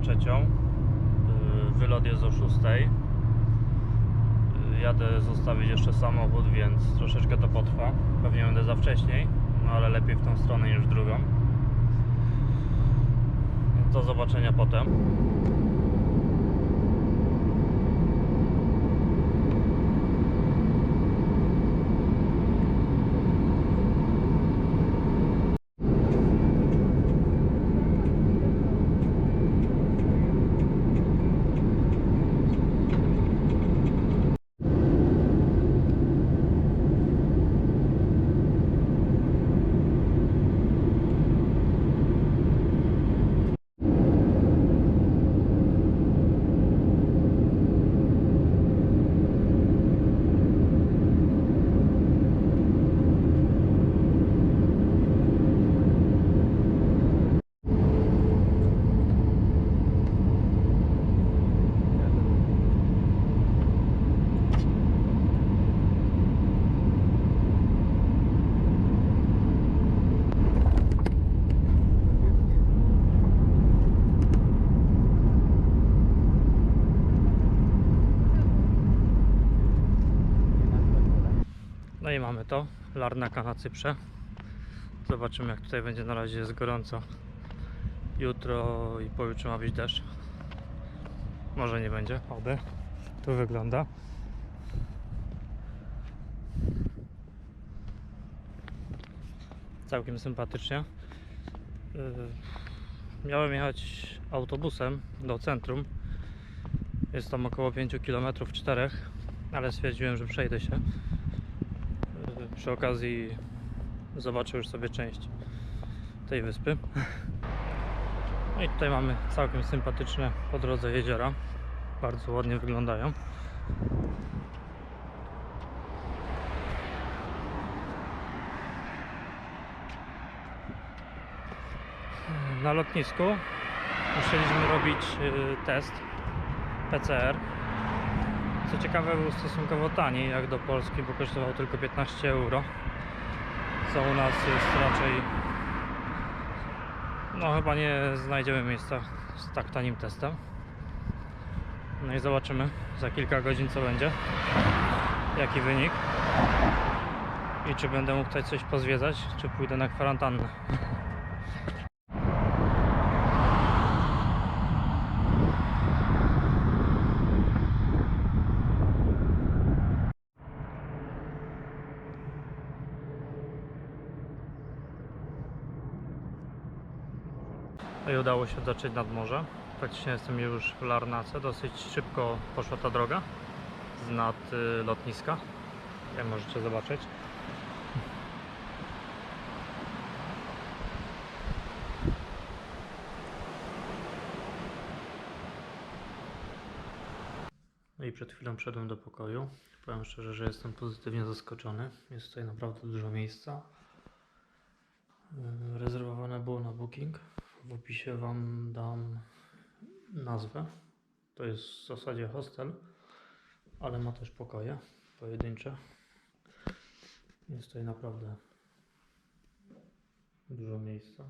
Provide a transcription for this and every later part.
trzecią. Y, Wylot jest o 6. Y, Jadę zostawić jeszcze samochód, więc troszeczkę to potrwa. Pewnie będę za wcześniej, no ale lepiej w tą stronę niż w drugą. Do zobaczenia potem. No i mamy to. Larnaka na Cyprze. Zobaczymy jak tutaj będzie na razie jest gorąco. Jutro i pojutrze ma być deszcz. Może nie będzie, oby. Tu wygląda. Całkiem sympatycznie. Yy, Miałem jechać autobusem do centrum. Jest tam około 5 km 4, ale stwierdziłem, że przejdę się. Przy okazji zobaczę już sobie część tej wyspy. No i tutaj mamy całkiem sympatyczne po drodze jeziora. Bardzo ładnie wyglądają. Na lotnisku musieliśmy robić y, test PCR. Co ciekawe był stosunkowo tani jak do Polski, bo kosztował tylko 15 euro. Co u nas jest raczej no chyba nie znajdziemy miejsca z tak tanim testem. No i zobaczymy za kilka godzin co będzie. Jaki wynik. I czy będę mógł tutaj coś pozwiedzać, czy pójdę na kwarantannę. I udało się dotrzeć nad morze. Faktycznie jestem już w Larnace. Dosyć szybko poszła ta droga z nad y, lotniska. Jak możecie zobaczyć. No i przed chwilą wszedłem do pokoju. Powiem szczerze, że jestem pozytywnie zaskoczony. Jest tutaj naprawdę dużo miejsca. Yy, Rezerwowane było na booking. W opisie Wam dam nazwę. To jest w zasadzie hostel, ale ma też pokoje pojedyncze. Jest tutaj naprawdę dużo miejsca.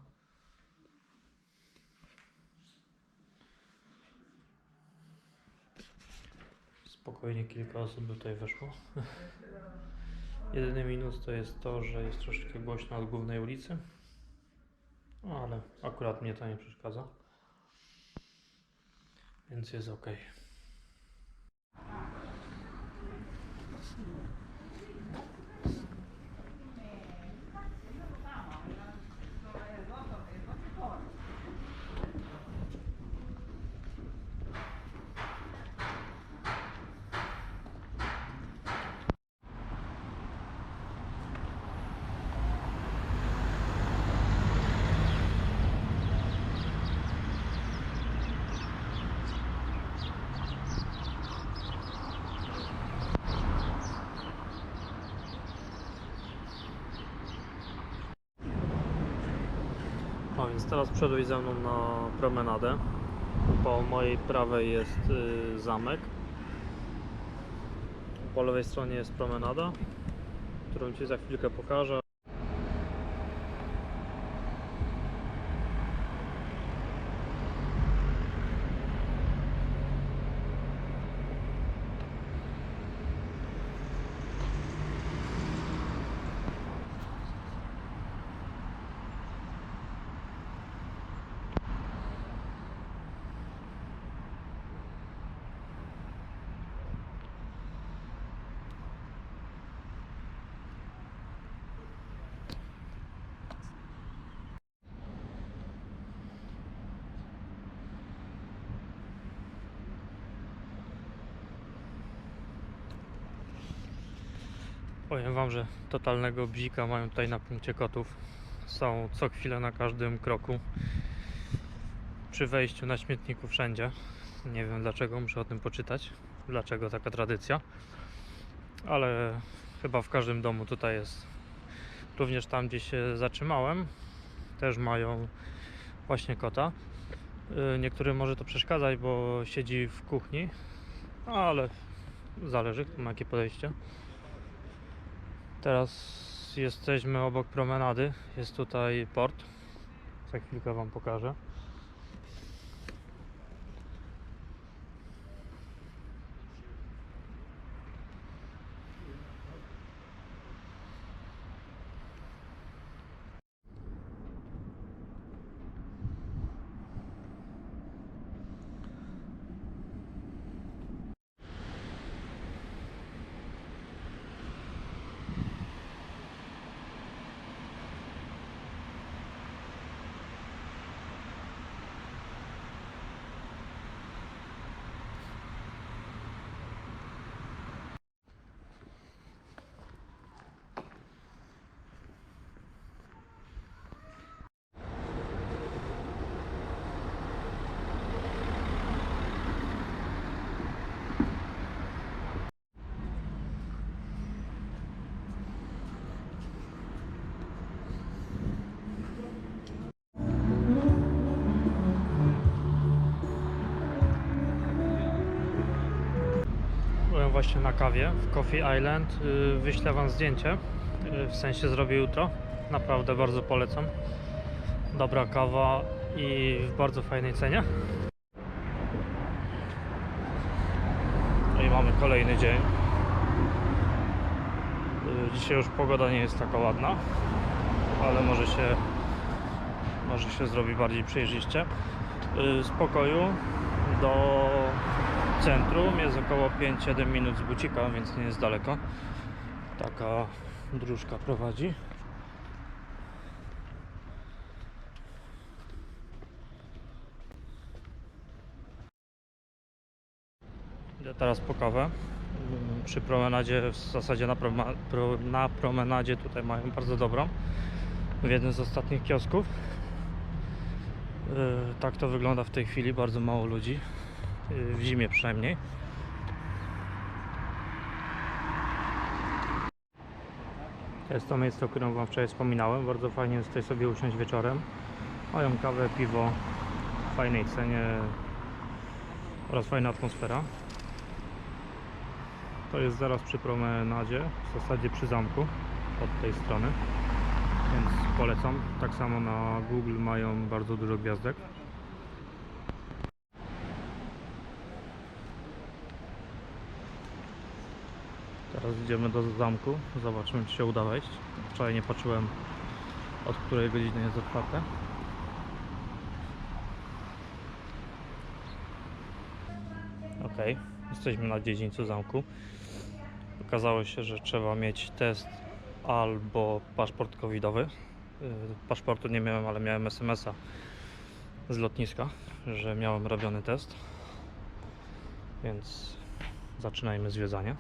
Spokojnie kilka osób tutaj weszło. Jedyny minus to jest to, że jest troszeczkę głośno od głównej ulicy. No, ale akurat mnie to nie przeszkadza. Więc jest ok. Więc teraz przedłuj ze mną na promenadę. Po mojej prawej jest y, zamek. Po lewej stronie jest promenada, którą Ci za chwilkę pokażę. Powiem wam, że totalnego bzika mają tutaj na punkcie kotów. Są co chwilę na każdym kroku. Przy wejściu na śmietniku wszędzie. Nie wiem dlaczego, muszę o tym poczytać. Dlaczego taka tradycja. Ale chyba w każdym domu tutaj jest. Również tam, gdzie się zatrzymałem, też mają właśnie kota. Y, Niektórym może to przeszkadzać, bo siedzi w kuchni, ale zależy, kto ma jakie podejście. Teraz jesteśmy obok promenady. Jest tutaj port. Za chwilkę Wam pokażę. Właśnie na kawie w Coffee Island. Yy, Wyślę Wam zdjęcie. Yy, W sensie zrobię jutro. Naprawdę bardzo polecam. Dobra kawa i w bardzo fajnej cenie. No i mamy kolejny dzień. Yy, Dzisiaj już pogoda nie jest taka ładna, ale może się, może się zrobi bardziej przejrzyście. Z pokoju do centrum jest około 5-7 minut z bucika, więc nie jest daleko. Taka dróżka prowadzi. Idę teraz po kawę. Przy promenadzie, w zasadzie na, pro, na promenadzie tutaj mają bardzo dobrą. W jednym z ostatnich kiosków. Yy, Tak to wygląda w tej chwili, bardzo mało ludzi. Yy, W zimie przynajmniej. To jest to miejsce, o którym Wam wczoraj wspominałem. Bardzo fajnie jest tutaj sobie usiąść wieczorem. Mają kawę, piwo w fajnej cenie oraz fajna atmosfera. To jest zaraz przy promenadzie, w zasadzie przy zamku od tej strony. Więc polecam. Tak samo na Google mają bardzo dużo gwiazdek. Teraz idziemy do zamku. Zobaczymy, czy się uda wejść. Wczoraj nie patrzyłem, od której godziny jest otwarte. Ok, jesteśmy na dziedzińcu zamku. Okazało się, że trzeba mieć test albo paszport covidowy. Yy, Paszportu nie miałem, ale miałem SMS-a z lotniska, że miałem robiony test. Więc zaczynajmy zwiedzanie.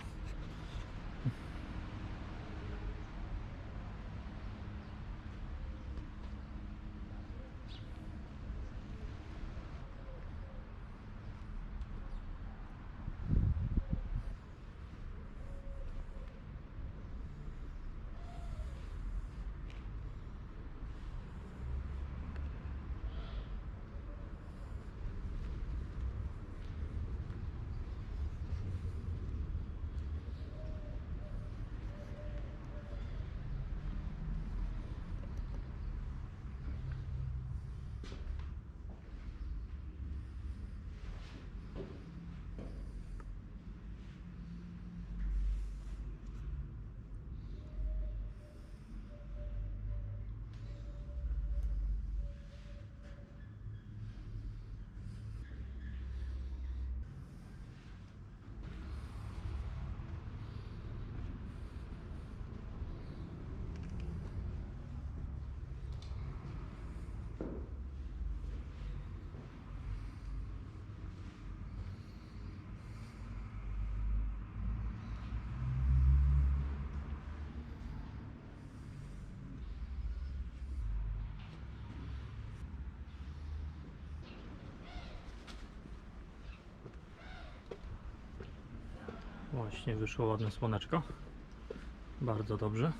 Właśnie wyszło ładne słoneczko. Bardzo dobrze.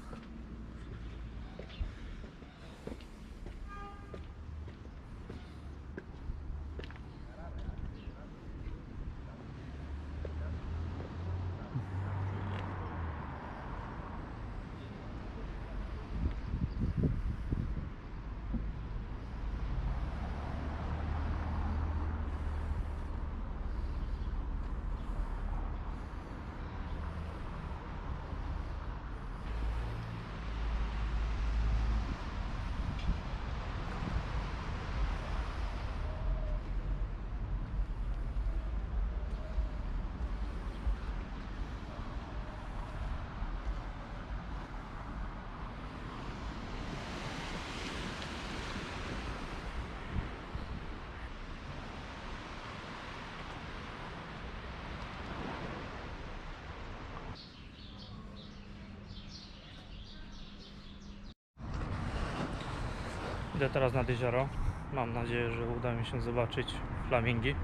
Idę teraz nad jezioro. Mam nadzieję, że uda mi się zobaczyć flamingi,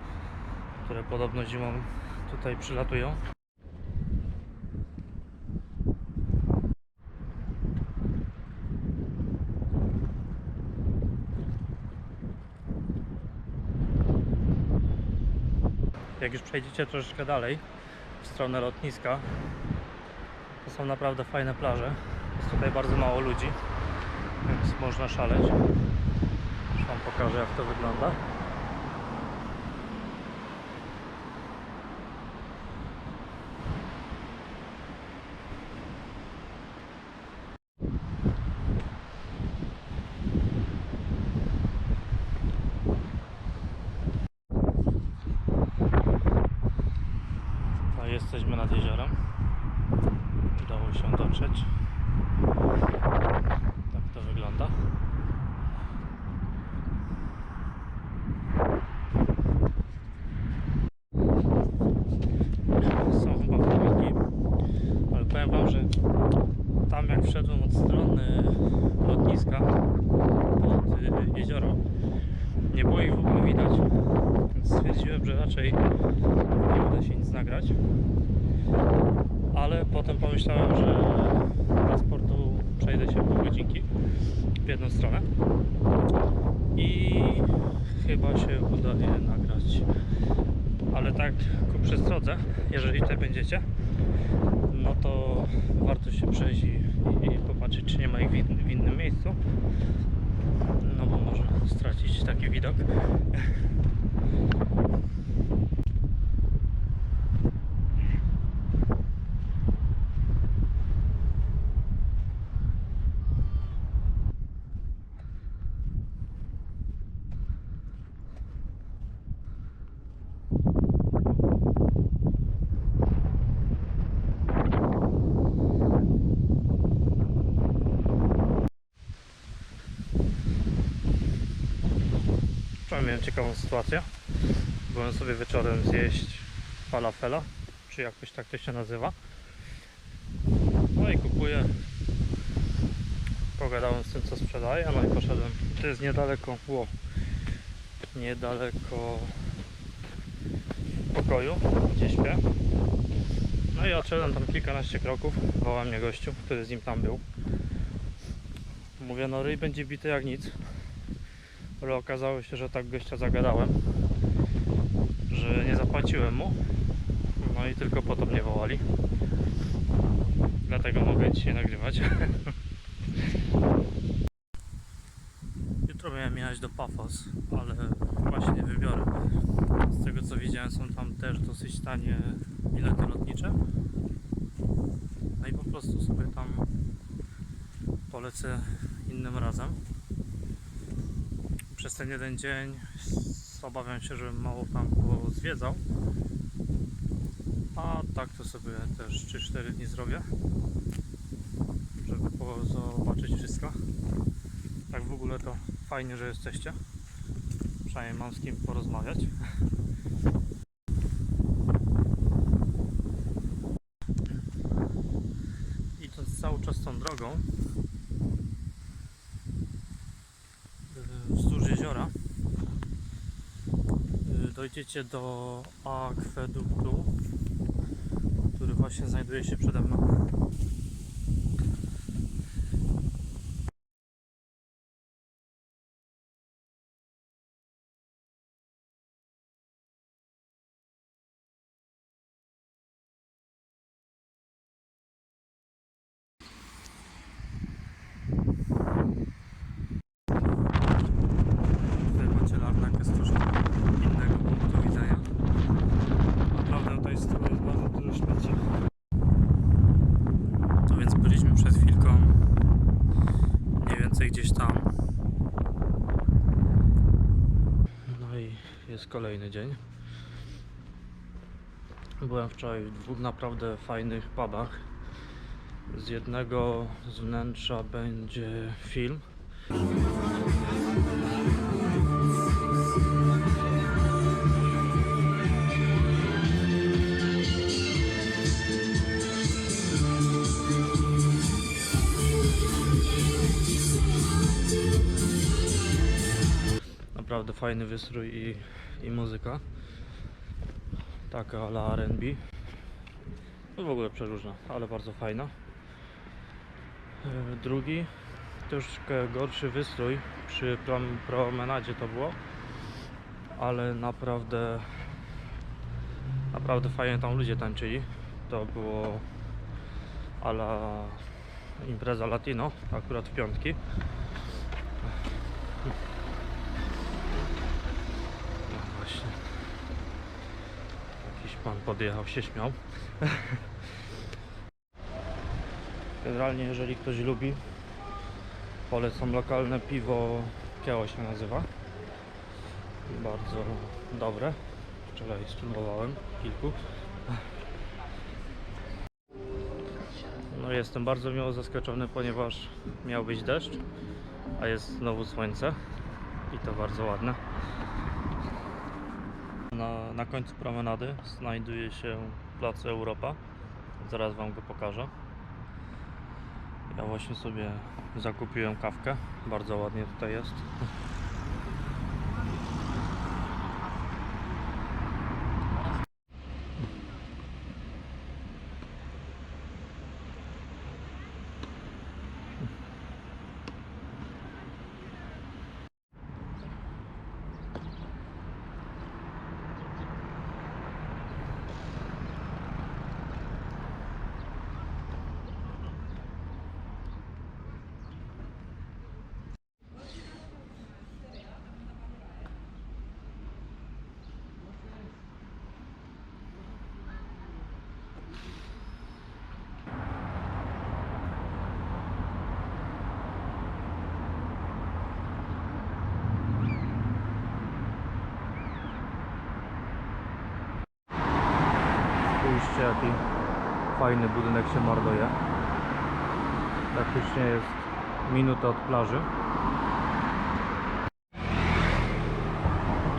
które podobno zimą tutaj przylatują. Jak już przejdziecie troszeczkę dalej w stronę lotniska, to są naprawdę fajne plaże. Jest tutaj bardzo mało ludzi, więc można szaleć. Już Wam pokażę jak to wygląda. No, jesteśmy nad jeziorem. Udało się dotrzeć. Tak to wygląda. Są chyba flamingi, ale powiem Wam, że tam jak wszedłem od strony lotniska pod y, jezioro, nie było ich w ogóle widać, więc stwierdziłem, że raczej nie uda się nic nagrać. Ale potem pomyślałem, że dla sportu przejdę się pół godzinki w jedną stronę i chyba się uda je nagrać. Ale tak ku przestrodze, jeżeli tutaj będziecie, no to warto się przejść i, i popatrzeć, czy nie ma ich w, in- w innym miejscu. No bo można stracić taki widok. Miałem ciekawą sytuację. Byłem sobie wieczorem zjeść falafela, czy jakoś tak to się nazywa. No i kupuję. Pogadałem z tym, co sprzedaje, no i poszedłem. To jest niedaleko, ło, niedaleko pokoju, gdzie śpię. No i odszedłem tam kilkanaście kroków, woła mnie gościu, który z nim tam był. Mówię, no ryj będzie bity jak nic ale okazało się, że tak gościa zagadałem, że nie zapłaciłem mu. No i tylko po to mnie wołali. Dlatego mogę dzisiaj nagrywać. Jutro miałem jechać do Pafos, ale właśnie nie wybiorę. Z tego co widziałem są tam też dosyć tanie bilety lotnicze. No i po prostu sobie tam polecę innym razem przez ten jeden dzień obawiam się, że mało tam zwiedzał. A tak to sobie też 3-4 dni zrobię, żeby zobaczyć wszystko. Tak w ogóle to fajnie, że jesteście. Przynajmniej mam z kim porozmawiać. Idąc cały czas tą drogą, y, wzdłuż jeziora y, dojdziecie do akweduktu, który właśnie znajduje się przede mną. Tutaj macie Larnak jest troszkę innego punktu widzenia. Naprawdę tutaj z tyłu jest bardzo dużo śmieci. To więc byliśmy przed chwilką mniej więcej gdzieś tam. No i jest kolejny dzień. Byłem wczoraj w dwóch naprawdę fajnych pubach. Z jednego z wnętrza będzie film. Naprawdę fajny wystrój i, i muzyka. Taka ala R&B. No w ogóle przeróżna, ale bardzo fajna. E, Drugi, troszkę gorszy wystrój. Przy prom- promenadzie to było. Ale naprawdę naprawdę fajnie tam ludzie tańczyli. To było ala impreza latino, akurat w piątki. No właśnie. Jakiś pan podjechał, się śmiał. Generalnie, jeżeli ktoś lubi, polecam lokalne piwo Kieło się nazywa. Bardzo dobre. Wczoraj spróbowałem kilku. No jestem bardzo miło zaskoczony, ponieważ miał być deszcz, a jest znowu słońce i to bardzo ładne. Na, końcu promenady znajduje się plac Europa. Zaraz Wam go pokażę. Ja właśnie sobie zakupiłem kawkę. Bardzo ładnie tutaj jest. Jaki fajny budynek się morduje. Praktycznie jest minutę od plaży.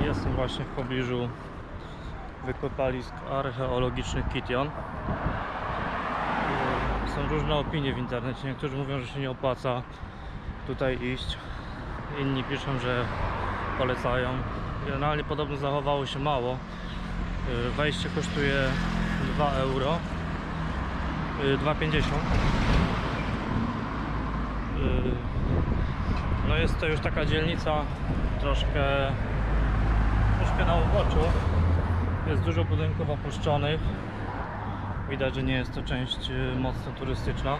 Jestem właśnie w pobliżu wykopalisk archeologicznych Kition. Są różne opinie w internecie. Niektórzy mówią, że się nie opłaca tutaj iść. Inni piszą, że polecają. Generalnie podobno zachowało się mało. Wejście kosztuje 2 euro. Y, 2,50. Y, No jest to już taka dzielnica troszkę troszkę na uboczu. Jest dużo budynków opuszczonych. Widać, że nie jest to część y, mocno turystyczna.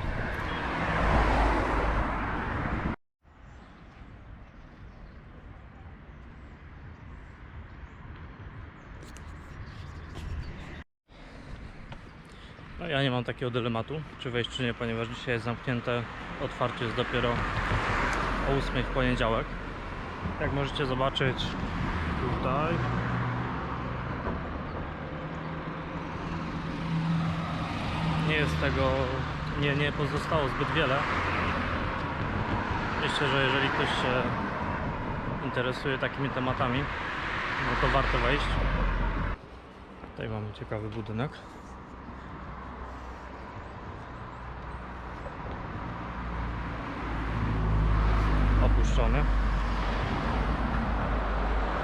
Ja nie mam takiego dylematu, czy wejść czy nie, ponieważ dzisiaj jest zamknięte. Otwarcie jest dopiero o 8 w poniedziałek. Jak możecie zobaczyć tutaj. Nie jest tego, nie, nie pozostało zbyt wiele. Myślę, że jeżeli ktoś się interesuje takimi tematami, no to warto wejść. Tutaj mamy ciekawy budynek.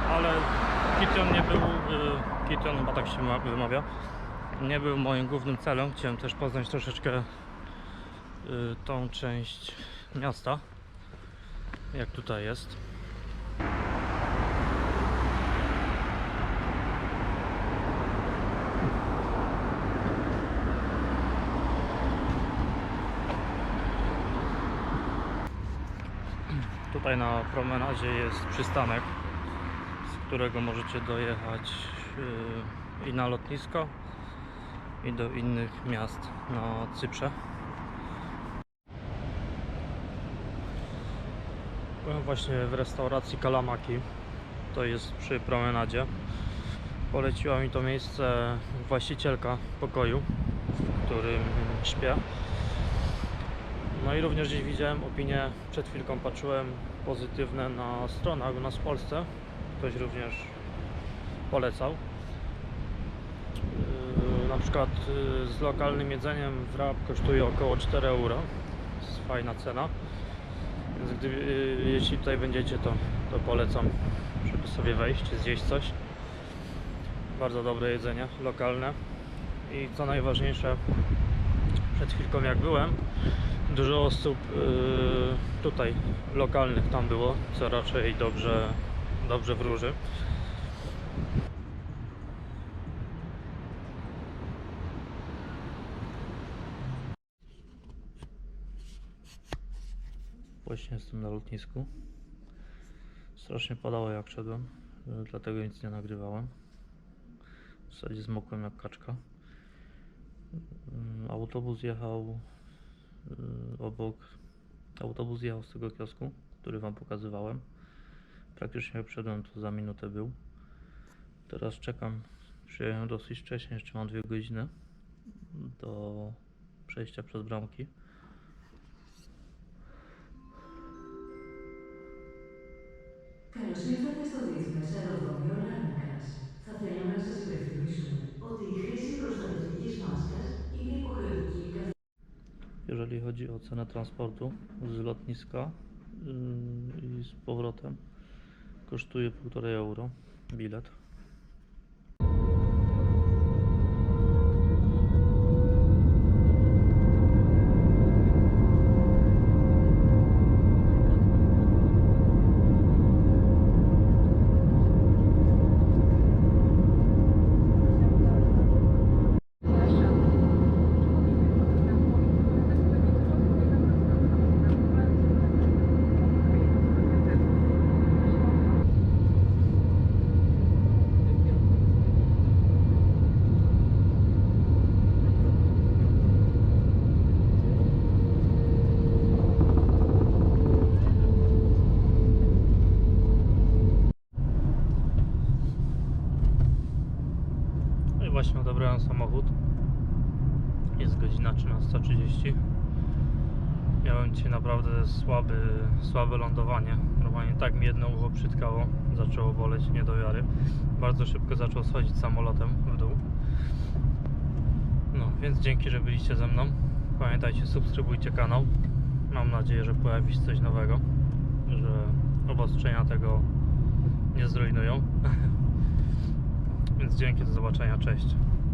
Ale Kition nie był, y, Kition chyba tak się ma- wymawia, nie był moim głównym celem. Chciałem też poznać troszeczkę y, tą część miasta, jak tutaj jest. Tutaj na promenadzie jest przystanek, z którego możecie dojechać yy, i na lotnisko, i do innych miast na Cyprze. Byłem właśnie w restauracji Kalamaki, to jest przy promenadzie. Poleciła mi to miejsce właścicielka pokoju, w którym śpię. No i również gdzieś widziałem opinie, przed chwilką patrzyłem pozytywne na stronach u nas w Polsce. Ktoś również polecał. Yy, Na przykład yy, z lokalnym jedzeniem wrap kosztuje około 4 euro. Jest fajna cena. Więc gdy, yy, jeśli tutaj będziecie, to, to polecam, żeby sobie wejść, zjeść coś. Bardzo dobre jedzenie, lokalne. I co najważniejsze, przed chwilką jak byłem, dużo osób yy, tutaj lokalnych tam było, co raczej dobrze, dobrze wróży. Właśnie jestem na lotnisku. Strasznie padało jak szedłem, dlatego nic nie nagrywałem. W zasadzie zmokłem jak kaczka. Autobus jechał Y, obok autobus jechał z tego kiosku, który Wam pokazywałem. Praktycznie jak wszedłem, to za minutę był. Teraz czekam, przyjechałem dosyć wcześnie, jeszcze mam dwie godziny do przejścia przez bramki. Ten Jeżeli chodzi o cenę transportu z lotniska yy, i z powrotem, kosztuje 1,5 euro bilet. Godzina 13.30. Miałem dzisiaj naprawdę słaby, słabe lądowanie. Normalnie tak mi jedno ucho przytkało, zaczęło boleć nie do wiary. Bardzo szybko zaczął schodzić samolotem w dół. No, więc dzięki, że byliście ze mną. Pamiętajcie, subskrybujcie kanał. Mam nadzieję, że pojawi się coś nowego, że obostrzenia tego nie zrujnują. Więc dzięki, do zobaczenia, cześć.